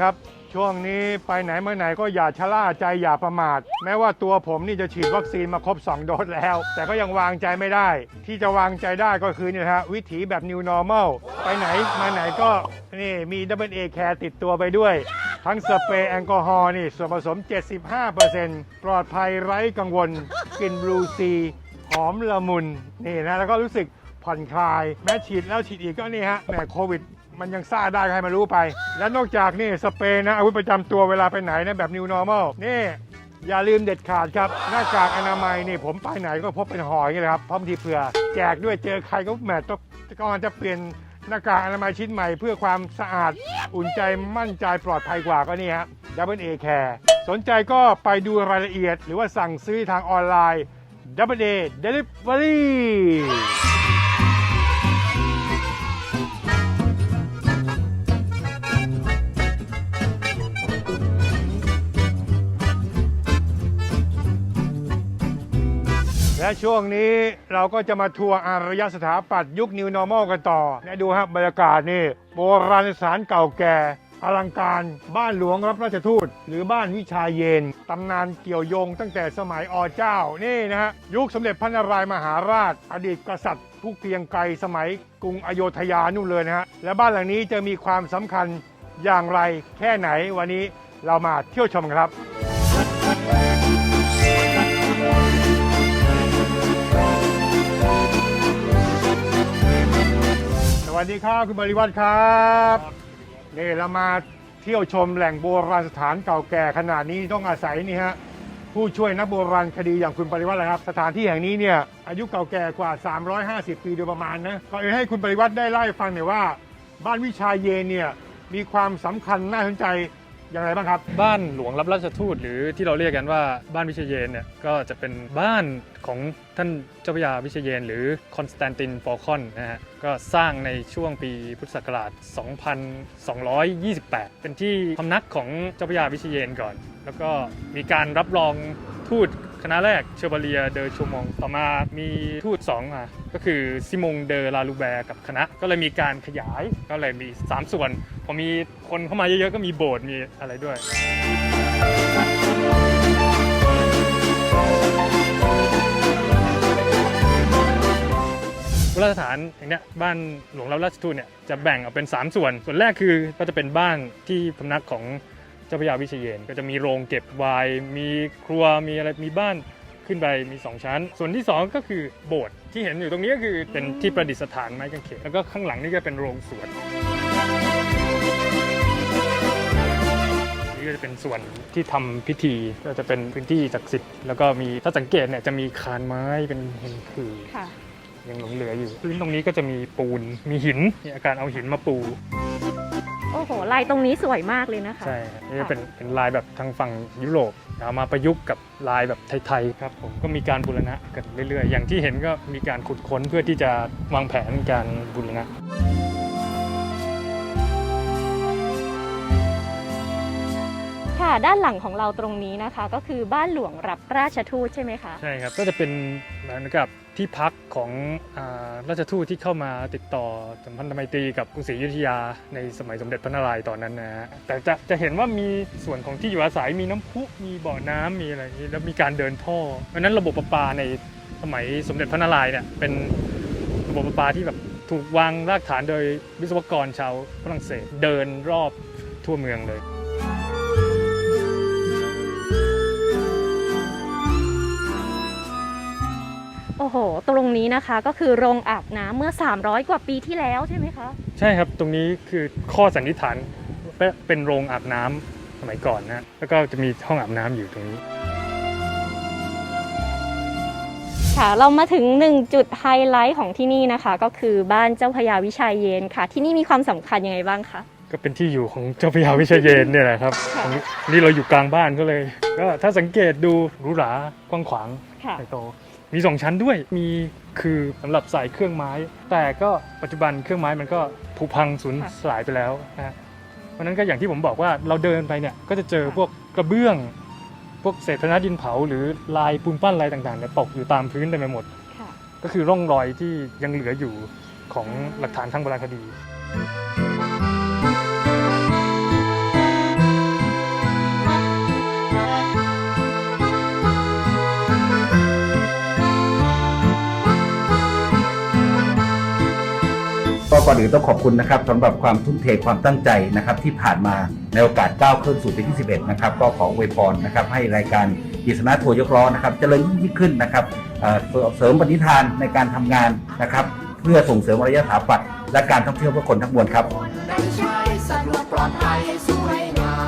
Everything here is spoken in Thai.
ครับ ช่วงนี้ไปไหนเมาไหนก็อย่าชะล่าใจอย่าประมาท แม้ว่าตัวผมนี่จะฉีดวัคซีนมาครบ 2 โดสแล้ว แต่ก็ยังวางใจไม่ได้ ที่จะวางใจได้ก็คือนี่นะฮะวิถีแบบ New Normal ไปไหนมาไหนก็นี่มี Double A Care ติดตัวไปด้วย ทั้งสเปรย์แอลกอฮอล์นี่ส่วนผสม 75%ปลอดภัยไร้กังวลกลิ่นบลูซีหอมละมุนนี่นะแล้วก็รู้สึกผ่อนคลาย แม้ฉีดแล้วฉีดอีกก็นี่ฮะแหมโควิด มันยังซ่าได้ให้มันรู้ไป และนอกจากนี่สเปรย์นะอาวุธประจำตัวเวลาไปไหนนะแบบ New Normal นี่อย่าลืมเด็ดขาดครับ หน้ากากอนามัยนี่ผมไปไหนก็พบเป็นห่ออย่างนี้เลยครับพร้อมทีเผื่อ แจกด้วยเจอใครก็แหมต้องก็จะเปลี่ยนหน้ากากอนามัยชิ้นใหม่เพื่อความสะอาด อุ่นใจมั่นใจปลอดภัยกว่าก็นี่ฮะ Double A Care สนใจก็ไปดูรายละเอียด หรือว่าสั่งซื้อทางออนไลน์ Double A Delivery และช่วงนี้เราก็จะมาทัวร์อารยสถาปัตย์ยุค New Normal กันต่อและดูครับบรรยากาศนี่ โบราณสถานเก่าแก่ อลังการบ้านหลวงรับราชทูต หรือบ้านวิชาเยน ตำนานเกี่ยวโยงตั้งแต่สมัยอเจ้า นี่นะฮะ ยุคสมเด็จพระนารายมหาราช อดีตกษัตริย์ผู้เกรียงไกรสมัยกรุงอโยธยานู่นเลยนะฮะ และบ้านหลังนี้จะมีความสำคัญอย่างไรแค่ไหนวันนี้เรามาเที่ยวชมกันครับ ดีครับคุณบริวัตรครับนี่เรามาเที่ยวชมแหล่งโบราณสถานเก่าแก่ขนาดนี้ต้องอาศัยนี่ฮะผู้ช่วยนักโบราณคดีอย่างคุณปริวัติแหละครับ สถานที่แห่งนี้เนี่ยอายุเก่าแก่กว่า 350 ปีโดยประมาณนะก็ให้คุณปริวัติได้เล่าให้ฟังหน่อยว่า บ้านวิชาเยนเนี่ยมีความสำคัญน่าสนใจ ย่างไรบ้างครับ บ้านหลวงรับราชทูตหรือที่เราเรียกกันว่าบ้านวิเชยเยนเนี่ยก็จะเป็นบ้านของท่านเจ้าพระยาวิเชยเยน หรือคอนสแตนตินฟอลคอนนะฮะก็สร้างในช่วงปีพุทธศักราช 2228 เป็นที่พำนักของเจ้าพระยาวิเชยเยนก่อน แล้วก็มีการรับรองทูต คณะแรกเชอร์บาเลียเดอชูมองต่อมามีทูต2อะก็คือซิมงเดอลาลูแบร์กับคณะก็เลยมีการขยายก็เลยมี 3 ส่วน พอมีคนเข้ามาเยอะๆ ก็มีโบสถ์มีอะไรด้วยโบราณสถานอย่างเนี้ยบ้านหลวงรับราชทูตเนี่ยจะแบ่งออกเป็น 3 ส่วน ส่วนแรกคือก็จะเป็นบ้านที่พำนักของ เจ้าพระยาวิเชยเยน ก็จะมีโรงเก็บไวน์มีครัวมีอะไรมีบ้านขึ้นไปมี 2 ชั้น ส่วนที่ 2 ก็คือโบสถ์ที่เห็นอยู่ตรงนี้ก็คือเป็นที่ประดิษฐานไม้กางเขนแล้วก็ข้างหลังนี่ก็เป็นโรงสวนนี่ก็จะเป็นส่วนที่ทำพิธีก็จะเป็นพื้นที่ศักดิ์สิทธิ์แล้วก็มีถ้าสังเกตเนี่ยจะมีคานไม้เป็นเห็นคือค่ะยังหลงเหลืออยู่พื้นตรงนี้ก็จะมีปูนมีหินมีอาการเอาหินมาปู โอ้โห ลายตรงนี้สวยมากเลยนะคะ ใช่ครับนี่ก็เป็นเป็นลายแบบทางฝั่งยุโรปเอามาประยุกต์กับลายแบบไทยๆครับผมก็มีการบูรณะกันเรื่อยๆ อย่างที่เห็นก็มีการขุดค้นเพื่อที่จะวางแผนการบูรณะ ค่ะ ด้านหลังของเราตรงนี้นะคะ ก็คือบ้านหลวงรับราชทูตใช่ไหมคะใช่ครับก็จะเป็นเหมือนกับที่พักของอาราชทูตที่เข้ามาติดต่อสัมพันธไมตรีกับกรุงศรีอยุธยาในสมัยสมเด็จพระนารายณ์ตอนนั้นนะฮะแต่จะจะเห็นว่ามีส่วนของที่อยู่อาศัยมีน้ำพุมีบ่อน้ำมีอะไรอย่างนี้แล้วมีการเดินท่อเพราะฉะนั้นระบบประปาในสมัยสมเด็จพระนารายณ์เนี่ยเป็นระบบประปาที่แบบถูกวางรากฐานโดยวิศวกรชาวฝรั่งเศสเดินรอบทั่วเมืองเลย โอ้โห ตรงนี้นะคะก็คือโรงอาบน้ำเมื่อ 300 กว่าปีที่แล้วใช่ไหมคะ ใช่ครับ ตรงนี้คือข้อสันนิษฐานว่าเป็นโรงอาบน้ำสมัยก่อนนะ แล้วก็จะมีห้องอาบน้ำอยู่ตรงนี้ ค่ะเรามาถึงหนึ่งจุดไฮไลท์ของที่นี่นะคะ ก็คือบ้านเจ้าพระยาวิชัยเยนค่ะ ที่นี่มีความสำคัญยังไงบ้างคะ ก็เป็นที่อยู่ของเจ้าพระยาวิเชยเยนเนี่ยแหละครับค่ะ ตรงนี้นี่เราอยู่กลางบ้านก็เลย ก็ถ้าสังเกตดูหรูหรากว้างขวางค่ะ ใหญ่โต มีสองชั้นด้วย มีคือสำหรับใส่เครื่องไม้ แต่ก็ปัจจุบันเครื่องไม้มันก็ผุพังสูญค่ะสลายไปแล้วนะฮะเพราะฉะนั้นก็อย่างที่ผมบอกว่าเราเดินไปเนี่ยก็จะเจอพวกกระเบื้อง พวกเศษพนักดินเผา หรือลายปูนปั้นลายต่างๆเนี่ยตกอยู่ตามพื้นเต็มไปหมดค่ะก็คือร่องรอยที่ยังเหลืออยู่ของหลักฐานทางโบราณคดี ก่อนอื่นต้องขอบคุณนะครับสำหรับความทุ่มเทความตั้งใจนะครับที่ผ่านมาในโอกาสก้าวขึ้นสู่ปีที่ 11 นะครับก็ขออวยพรนะครับให้รายการกิษณะทัวร์ยกล้อนะครับเจริญยิ่งขึ้นนะครับเอ่อเสริมปณิธานในการทำงานนะครับเพื่อส่งเสริมอารยสถาปัตย์และการท่องเที่ยวเพื่อคนทั้งมวลครับ